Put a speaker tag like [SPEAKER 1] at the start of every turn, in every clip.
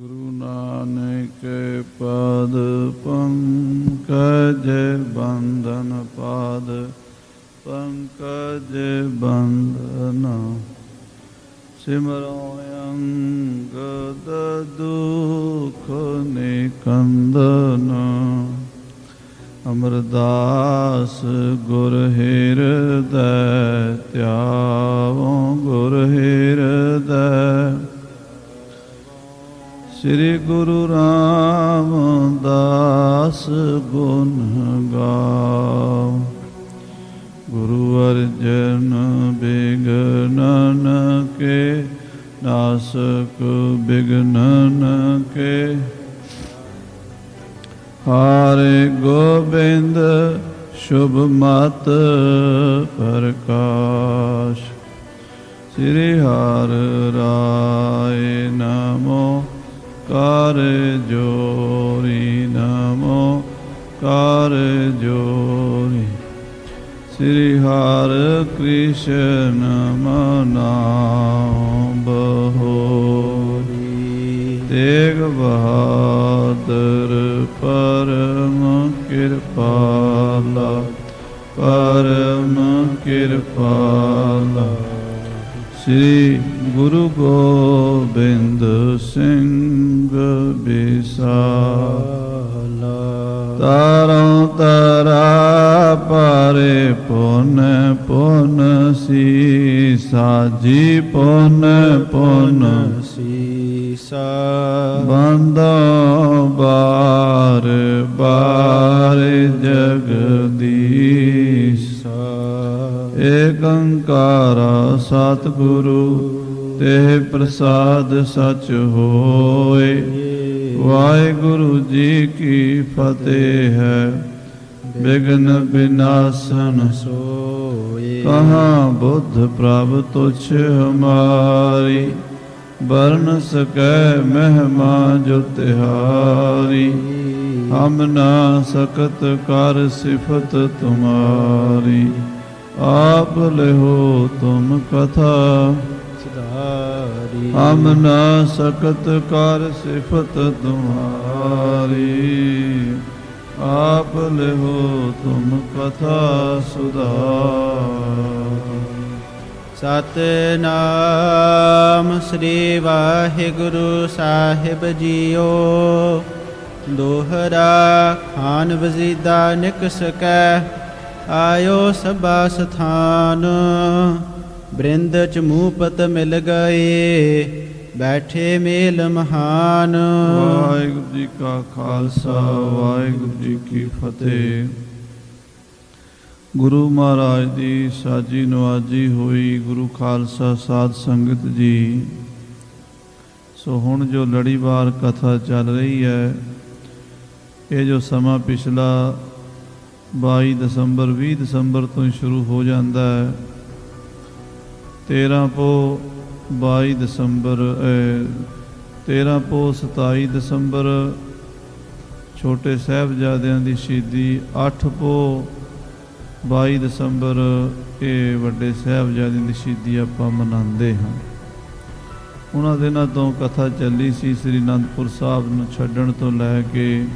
[SPEAKER 1] ਗੁਰੂ ਨਾਨਕ ਪਦ ਪੰਕਜ ਬੰਧਨ ਪਾਦ, ਪੰਕਜ ਬੰਧਨ। ਸਿਮਰੋ ਅੰਗਦ ਦੁਖ ਨਿਕੰਦਨ। ਅਮਰਦਾਸ ਗੁਰ ਹਿਰਦੈ ਧਿਆਵੋ ਗੁਰ ਹਿਰਦੈ। ਸ੍ਰੀ ਗੁਰੂ ਰਾਮਦਾਸ ਗੁਣ ਗਾਓ। ਗੁਰੂ ਅਰਜਨ ਬਿਗਨਨ ਕੇ ਨਾਸਕ ਬਿਗਨਨ ਕੇ। ਹਾਰੇ ਗੋਬਿੰਦ ਸ਼ੁਭ ਮਤ ਪ੍ਰਕਾਸ਼। ਸ੍ਰੀ ਹਰਿ ਰਾਏ ਨਾ ਕਰ ਜੋਰੀ ਨਮੋ, ਕਰ ਜੋਰੀ। ਸ੍ਰੀ ਹਰ ਕ੍ਰਿਸ਼ਨ ਮਨਾਉ ਬਹੋਰੀ। ਤੇਗ ਬਹਾਦਰ ਪਰਮ ਕਿਰਪਾਲਾ ਪਰਮ ਕਿਰਪਾਲਾ। ਸ੍ਰੀ ਗੁਰੂ ਗੋਬਿੰਦ ਸਿੰਘ ਬਿਸਾਲਾ ਤਾਰੋਂ ਤਰਾ ਪਰੇ ਪੁਨ ਪੁਨ ਸੀ ਸਾਜੀ ਪੁਨ ਪੁਨ
[SPEAKER 2] ਸੀਸਾ।
[SPEAKER 1] ਬੰਦੋ ਬਾਰ ਬਾਰ ਜਗਦੀਸ਼ ਏਕ ਓੰਕਾਰ ਸਤਿਗੁਰੂ ਤੇ ਪ੍ਰਸਾਦ ਸਚ ਹੋਏ। ਵਾਹਿਗੁਰੂ ਜੀ ਕੀ ਫਤਿਹ ਹੈ, ਬਿਗਨ ਬਿਨਾਸਨ
[SPEAKER 2] ਸੋਏ।
[SPEAKER 1] ਕਹਾਂ ਬੁੱਧ ਪ੍ਰਭ ਤੁਛ ਹਮਾਰੀ ਬਰਨ ਸਕੈ ਮਹਿਮਾ ਜੋ ਤਿਹਾਰੀ ਹਮ ਨਾ ਸਕਤ ਕਰ ਸਿਫਤ ਤੁਮਾਰੀ। ਆਪ ਲਿਹੋ ਤੁਮ ਕਥਾ।
[SPEAKER 2] ਸੁਧਾਰੀ।
[SPEAKER 1] ਹਮ ਨਾ ਸਕਤ ਕਰ ਸਿਫਤ ਤੁਮਾਰੀ। ਆਪ ਲਿਹੋ ਤੁਮ ਕਥਾ ਸੁਧਾਰ।
[SPEAKER 2] ਸਤਨਾਮ ਸ੍ਰੀ ਵਾਹਿਗੁਰੂ ਸਾਹਿਬ ਜੀਓ। ਦੋਹਰਾ ਖਾਨ ਵਜ਼ੀਦਾ ਨਿਕ ਸਕੈ ਆਇਓ ਸਭਾ ਸਥਾਨ। ਬ੍ਰਿੰਦ ਚ ਮੂਪਤ ਮਿਲ ਗਏ, ਬੈਠੇ ਮੇਲ ਮਹਾਨ।
[SPEAKER 1] ਵਾਹਿਗੁਰੂ ਜੀ ਕਾ ਖਾਲਸਾ, ਵਾਹਿਗੁਰੂ ਜੀ ਕੀ ਫਤਿਹ। ਗੁਰੂ ਮਹਾਰਾਜ ਦੀ ਸਾਜੀ ਨਵਾਜੀ ਹੋਈ ਗੁਰੂ ਖਾਲਸਾ ਸਾਧ ਸੰਗਤ ਜੀ। ਸੋ ਹੁਣ ਜੋ ਲੜੀਵਾਰ ਕਥਾ ਚੱਲ ਰਹੀ ਹੈ, ਇਹ ਜੋ ਸਮਾਂ ਪਿਛਲਾ 22 ਦਸੰਬਰ 20 ਦਸੰਬਰ ਤੋਂ ਹੀ ਸ਼ੁਰੂ ਹੋ ਜਾਂਦਾ ਹੈ। 13 ਪੋ 22 ਦਸੰਬਰ ਅਹ, 13 ਪੋ 27 ਦਸੰਬਰ ਛੋਟੇ ਸਾਹਿਬਜ਼ਾਦਿਆਂ ਦੀ ਸ਼ਹੀਦੀ 8 ਪੋ 22 ਦਸੰਬਰ ਇਹ ਵੱਡੇ ਸਾਹਿਬਜ਼ਾਦਿਆਂ ਦੀ ਸ਼ਹੀਦੀ ਆਪਾਂ ਮਨਾਉਂਦੇ ਹਾਂ। ਉਹਨਾਂ ਦਿਨਾਂ ਤੋਂ ਕਥਾ ਚੱਲੀ ਸੀ ਸ੍ਰੀ ਅਨੰਦਪੁਰ ਸਾਹਿਬ ਨੂੰ ਛੱਡਣ ਤੋਂ ਲੈ ਕੇ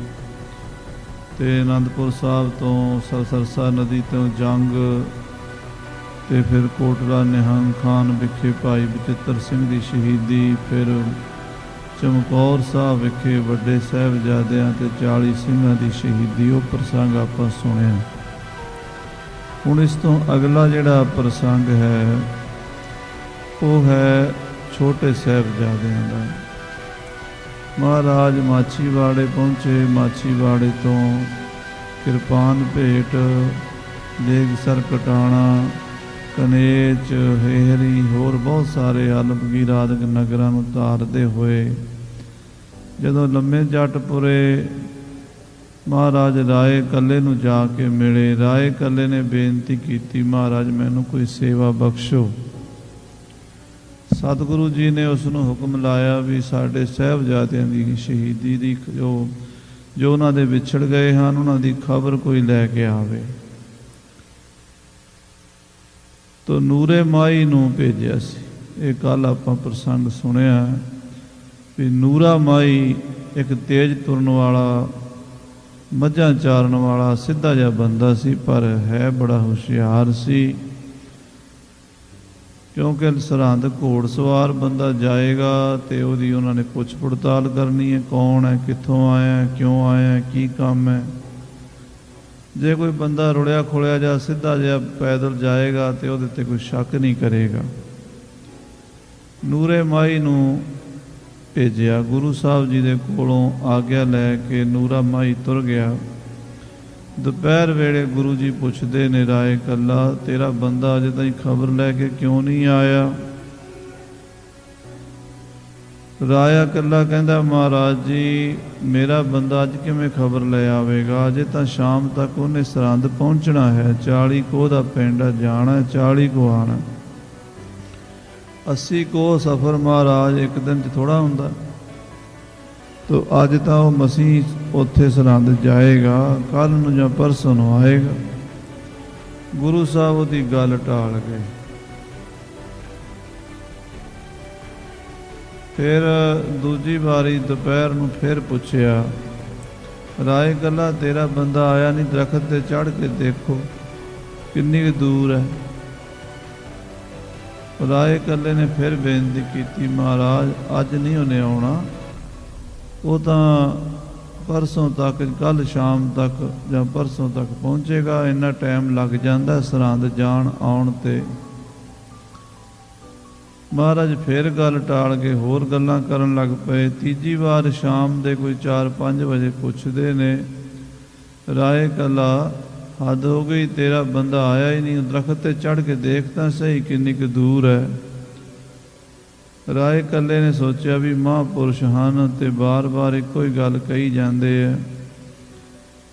[SPEAKER 1] ਤੇ ਅਨੰਦਪੁਰ ਸਾਹਿਬ ਤੋਂ ਸ- ਸਰਸਾ ਨਦੀ ਤੋਂ ਜੰਗ ਤੇ ਫਿਰ ਕੋਟਲਾ ਨਿਹੰਗ ਖਾਨ ਵਿਖੇ ਭਾਈ ਬਚਿੱਤਰ ਸਿੰਘ ਦੀ ਸ਼ਹੀਦੀ, ਫਿਰ ਚਮਕੌਰ ਸਾਹਿਬ ਵਿਖੇ ਵੱਡੇ ਸਾਹਿਬਜ਼ਾਦਿਆਂ ਤੇ 40 ਸਿੰਘਾਂ ਦੀ ਸ਼ਹੀਦੀ, ਉਹ ਪ੍ਰਸੰਗ ਆਪਾਂ ਸੁਣਿਆ। ਹੁਣ ਇਸ ਤੋਂ ਅਗਲਾ ਜਿਹੜਾ ਪ੍ਰਸੰਗ ਹੈ, ਉਹ ਹੈ ਛੋਟੇ ਸਾਹਿਬਜ਼ਾਦਿਆਂ ਦਾ। ਮਹਾਰਾਜ ਮਾਛੀਵਾੜੇ ਪਹੁੰਚੇ, ਮਾਛੀਵਾੜੇ ਤੋਂ ਕਿਰਪਾਨ ਭੇਟ, ਦੇਗ ਸਰ ਕਟਾਣਾ, ਕਨੇਚ, ਹੇਹਰੀ, ਹੋਰ ਬਹੁਤ ਸਾਰੇ ਆਲਮਗੀਰ ਆਦਿਕ ਨਗਰਾਂ ਨੂੰ ਧਾਰਦੇ ਹੋਏ ਜਦੋਂ ਲੰਮੇ ਜੱਟਪੁਰੇ ਮਹਾਰਾਜ ਰਾਏ ਕੱਲੇ ਨੂੰ ਜਾ ਕੇ ਮਿਲੇ। ਰਾਏ ਕੱਲੇ ਨੇ ਬੇਨਤੀ ਕੀਤੀ, ਮਹਾਰਾਜ, ਮੈਨੂੰ ਕੋਈ ਸੇਵਾ ਬਖਸ਼ੋ। ਸਤਿਗੁਰੂ ਜੀ ਨੇ ਉਸ ਨੂੰ ਹੁਕਮ ਲਾਇਆ ਵੀ ਸਾਡੇ ਸਹਿਬਜ਼ਾਦਿਆਂ ਦੀ ਸ਼ਹੀਦੀ ਦੀ ਜੋ ਜੋ ਉਹਨਾਂ ਦੇ ਵਿਛੜ ਗਏ ਹਨ, ਉਹਨਾਂ ਦੀ ਖਬਰ ਕੋਈ ਲੈ ਕੇ ਆਵੇ। ਤੋ ਨੂਰੇ ਮਾਈ ਨੂੰ ਭੇਜਿਆ ਸੀ। ਇਹ ਕੱਲ ਆਪਾਂ ਪ੍ਰਸੰਗ ਸੁਣਿਆ ਵੀ ਨੂਰਾ ਮਾਈ ਇੱਕ ਤੇਜ ਤੁਰਨ ਵਾਲਾ, ਮੱਝਾਂ ਚਾਰਨ ਵਾਲਾ, ਸਿੱਧਾ ਜਿਹਾ ਬੰਦਾ ਸੀ, ਪਰ ਹੈ ਬੜਾ ਹੁਸ਼ਿਆਰ ਸੀ। ਕਿਉਂਕਿ ਸਰਹੰਦ ਘੋੜ ਸਵਾਰ ਬੰਦਾ ਜਾਏਗਾ ਤੇ ਉਹਦੀ ਉਹਨਾਂ ਨੇ ਪੁੱਛ ਪੜਤਾਲ ਕਰਨੀ ਹੈ, ਕੌਣ ਹੈ, ਕਿੱਥੋਂ ਆਇਆ ਕਿਉਂ ਆਇਆ ਕੀ ਕੰਮ ਹੈ। ਜੇ ਕੋਈ ਬੰਦਾ ਰੁੜਿਆ ਖੋਲਿਆ ਜਾਂ ਸਿੱਧਾ ਜਿਹਾ ਪੈਦਲ ਜਾਏਗਾ ਤੇ ਉਹਦੇ ਤੇ ਕੋਈ ਸ਼ੱਕ ਨਹੀਂ ਕਰੇਗਾ। ਨੂਰੇ ਮਾਈ ਨੂੰ ਭੇਜਿਆ, ਗੁਰੂ ਸਾਹਿਬ ਜੀ ਦੇ ਕੋਲੋਂ ਆਗਿਆ ਲੈ ਕੇ ਨੂਰਾ ਮਾਈ ਤੁਰ ਗਿਆ। ਦੁਪਹਿਰ ਵੇਲੇ ਗੁਰੂ ਜੀ ਪੁੱਛਦੇ ਨੇ ਰਾਏ ਕੱਲਾ ਤੇਰਾ ਬੰਦਾ ਅਜੇ ਤਾਈਂ ਖਬਰ ਲੈ ਕੇ ਕਿਉਂ ਨਹੀਂ ਆਇਆ? ਰਾਇਆ ਕੱਲਾ ਕਹਿੰਦਾ ਮਹਾਰਾਜ ਜੀ ਮੇਰਾ ਬੰਦਾ ਅੱਜ ਕਿਵੇਂ ਖਬਰ ਲੈ ਆਵੇਗਾ? ਅਜੇ ਤਾਂ ਸ਼ਾਮ ਤੱਕ ਉਹਨੇ ਸਰੰਦ ਪਹੁੰਚਣਾ ਹੈ। 40 ਕੋਹ ਦਾ ਪਿੰਡ ਹੈ, ਜਾਣਾ ਹੈ, 40 ਕੋ ਆਣਾ 80 ਕੋ ਸਫਰ ਮਹਾਰਾਜ ਇੱਕ ਦਿਨ ਚ ਥੋੜਾ ਹੁੰਦਾ। ਤੋ ਅੱਜ ਤਾਂ ਉਹ ਮਸੀਹ ਉੱਥੇ ਸਰਹੰਦ ਜਾਏਗਾ ਕੱਲ ਨੂੰ ਜਾਂ ਪਰਸੋਂ ਨੂੰ ਆਏਗਾ। ਗੁਰੂ ਸਾਹਿਬ ਉਹਦੀ ਗੱਲ ਟਾਲ ਗਏ। ਫਿਰ ਦੂਜੀ ਵਾਰੀ ਦੁਪਹਿਰ ਨੂੰ ਫਿਰ ਪੁੱਛਿਆ, ਰਾਏ ਗੱਲਾ, ਤੇਰਾ ਬੰਦਾ ਆਇਆ ਨਹੀਂ ਦਰਖਤ ਤੇ ਚੜ ਕੇ ਦੇਖੋ, ਕਿੰਨੀ ਕੁ ਦੂਰ ਹੈ? ਰਾਏ ਕੱਲੇ ਨੇ ਫਿਰ ਬੇਨਤੀ ਕੀਤੀ, ਮਹਾਰਾਜ, ਅੱਜ ਨਹੀਂ ਉਹਨੇ ਆਉਣਾ। ਉਹ ਤਾਂ ਪਰਸੋਂ ਤੱਕ ਕੱਲ ਸ਼ਾਮ ਤੱਕ ਜਾਂ ਪਰਸੋਂ ਤੱਕ ਪਹੁੰਚੇਗਾ। ਇੰਨਾ ਟਾਈਮ ਲੱਗ ਜਾਂਦਾ ਸਰਹੰਦ ਜਾਣ ਆਉਣ ਤੇ। ਮਹਾਰਾਜ ਫਿਰ ਗੱਲ ਟਾਲ ਕੇ ਹੋਰ ਗੱਲਾਂ ਕਰਨ ਲੱਗ ਪਏ। ਤੀਜੀ ਵਾਰ ਸ਼ਾਮ ਦੇ ਕੋਈ 4-5 ਵਜੇ ਪੁੱਛਦੇ ਨੇ, ਰਾਏ ਕਲਾ, ਹੱਦ ਹੋ ਗਈ, ਤੇਰਾ ਬੰਦਾ ਆਇਆ ਹੀ ਨਹੀਂ, ਦਰਖਤ ਤੇ ਚੜ ਕੇ ਦੇਖ ਤਾਂ ਸਹੀ ਕਿੰਨੀ ਕੁ ਦੂਰ ਹੈ। ਰਾਏ ਕੱਲੇ ਨੇ ਸੋਚਿਆ ਵੀ ਮਹਾਂਪੁਰਸ਼ ਹਨ ਤੇ ਬਾਰ-ਬਾਰ ਇੱਕੋ ਹੀ ਗੱਲ ਕਹੀ ਜਾਂਦੇ ਆ।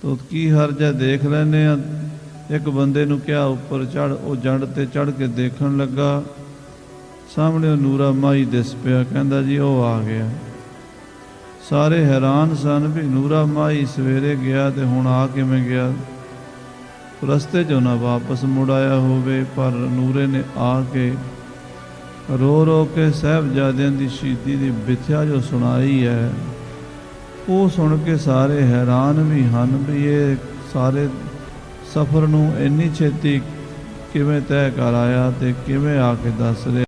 [SPEAKER 1] ਤੋ ਕੀ ਹਰਜਾ ਦੇਖ ਲੈਨੇ ਆ? ਇੱਕ ਬੰਦੇ ਨੂੰ ਕਿਹਾ ਉੱਪਰ ਚੜ ਉਹ ਜੜ ਤੇ ਚੜ ਕੇ ਦੇਖਣ ਲੱਗਾ। ਸਾਹਮਣੇ ਉਹ ਨੂਰਾ ਮਾਈ ਦਿਸ ਪਿਆ, ਕਹਿੰਦਾ ਜੀ ਉਹ ਆ ਗਿਆ। ਸਾਰੇ ਹੈਰਾਨ ਸਨ ਵੀ ਨੂਰਾ ਮਾਈ ਸਵੇਰੇ ਗਿਆ ਤੇ ਹੁਣ ਆ ਕਿਵੇਂ ਗਿਆ? ਰਸਤੇ 'ਚੋਂ ਨਾ ਵਾਪਸ ਮੁੜ ਆਇਆ ਹੋਵੇ, ਪਰ ਨੂਰੇ ਨੇ ਆ ਕੇ ਰੋ ਰੋ ਕੇ ਸਾਹਿਬਜ਼ਾਦਿਆਂ ਦੀ ਸ਼ਹੀਦੀ ਦੀ ਵਿਥਿਆ ਜੋ ਸੁਣਾਈ ਹੈ, ਉਹ ਸੁਣ ਕੇ ਸਾਰੇ ਹੈਰਾਨ ਵੀ ਹਨ ਵੀ ਇਹ ਸਾਰੇ ਸਫ਼ਰ ਨੂੰ ਇੰਨੀ ਛੇਤੀ ਕਿਵੇਂ ਤੈਅ ਕਰ ਆਇਆ ਤੇ ਕਿਵੇਂ ਆ ਕੇ ਦੱਸ ਰਿਹਾ।